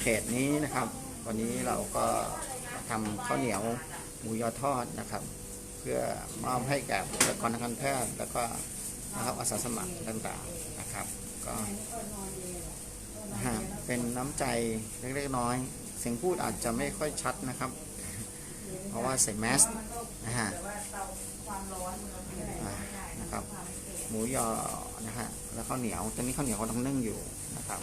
เพจนี้นะครับ วันนี้เราก็ทำข้าวเหนียวหมูยอทอดนะครับ เพื่อมอบให้แก่บุคลากรทางการแพทย์แล้วก็นะครับอาสาสมัครต่างๆนะครับ ก็ฮะเป็นน้ำใจเล็กๆน้อยเสียงพูดอาจจะไม่ค่อยชัดนะครับ เพราะว่าใส่แมสนะฮะนะครับหมูยอนะฮะแล้วข้าวเหนียวตอนนี้ข้าวเหนียวก็ต้องนึ่งอยู่นะครับ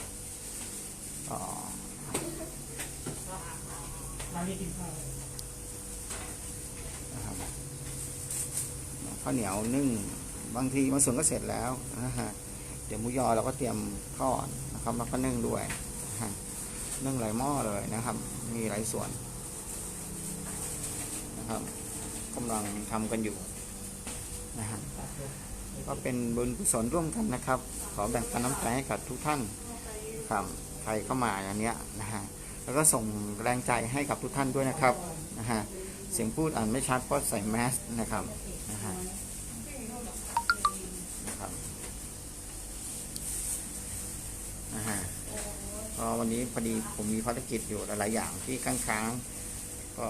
นะครับข้าวเหนียวนึ่งบางทีบางส่วนก็เสร็จแล้วนะฮะเดี๋ยวหมูยอเราก็เตรียมทอดนะครับแล้วก็นึ่งด้วยนึ่งหลายหม้อเลยนะครับ มีหลายส่วนนะครับกำลังทำกันอยู่นะฮะก็เป็นบุญกุศลร่วมกันนะครับ ขอแบ่งปันน้ำใจให้กับทุกท่านครับใครเข้ามาอย่างเนี้ยนะฮะ แล้วก็ส่งแรงใจให้กับทุกท่านด้วยนะครับนะฮะเสียงพูดอ่านไม่ชัดเพราะใส่แมสนะครับนะฮะนะครับนะฮะก็วันนี้พอดีผมมีภารกิจอยู่หลายอย่างที่ค้างๆก็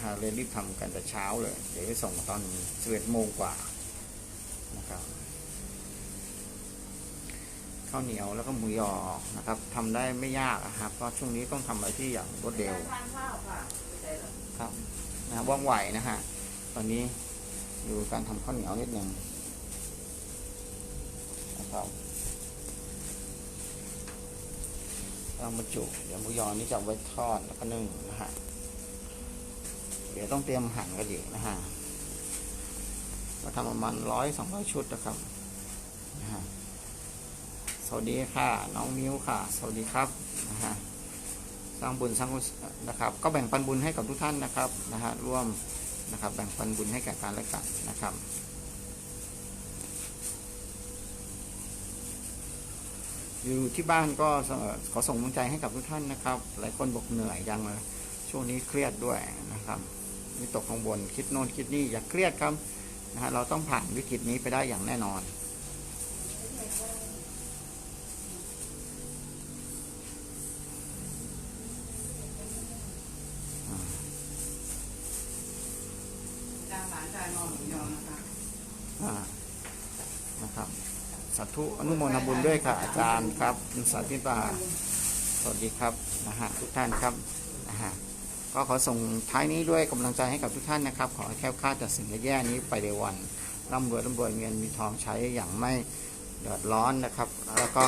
ฮะเลยรีบทำกันแต่เช้าเลย เดี๋ยวจะส่งตอน11โมงกว่านะครับ ข้าวเหนียวแล้วก็หมูยอนะครับทำได้ไม่ยากอะครับ เพราะช่วงนี้ต้องทำอะไรที่อย่างรวดเร็วครับนะว่องไวนะฮะตอนนี้ดูการทำข้าวเหนียวนิดหนึ่งนะครับเอามาจุเดี๋ยวหมูยอนี่จะเอาไว้ทอดแล้วก็นึ่งนะฮะเดี๋ยวต้องเตรียมหั่นกันอีกนะฮะก็ทำประมาณร้อยสองร้อยชุดนะครับนะฮะส วัสดีค่ะ น้องมิ้วค่ะ สวัสดีครับนะฮะสร้างบุญสร้างกุศลนะครับ ก็แบ่งปันบุญให้กับทุกท่านนะครับนะฮะร่วมนะครับแบ่งปันบุญให้แก่การและกันนะครับอยู่ที่บ้านก็ขอส่งกำลังใจให้กับทุกท่านนะครับ หลายคนบอกเหนื่อยยังเลยช่วงนี้เครียดด้วยนะครับวิตกกังวลคิดโน่นคิดนี่อย่าเครียดครับนะฮะเราต้องผ่านวิกฤตนี้ไปได้อย่างแน่นอน การหลานชายนอหมูยอนะคะอ่านะครับสาธุอนุโมทนาบุญด้วยค่ะอาจารย์ครับคุณสาธิตาสวัสดีครับนะฮะทุกท่านครับนะฮะก็ขอส่งท้ายนี้ด้วยกำลังใจให้กับทุกท่านนะครับ ขอแคล้วคลาจากสิ่งแย่ๆนี้ไปในวันร่ำรวยร่ำรวยเงินมีทองใช้อย่างไม่เดือดร้อนนะครับ แล้วก็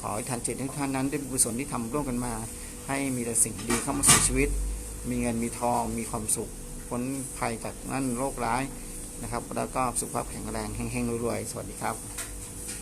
ขอให้ทันจิตทุกท่านนั้นได้บุญกุศลที่ทำร่วมกันมา ให้มีแต่สิ่งดีเข้ามาสู่ชีวิต มีเงินมีทองมีความสุข พ้นภัยจากนั่นโรคร้ายนะครับ แล้วก็สุขภาพแข็งแรงแห้งๆรวยๆ สวัสดีครับ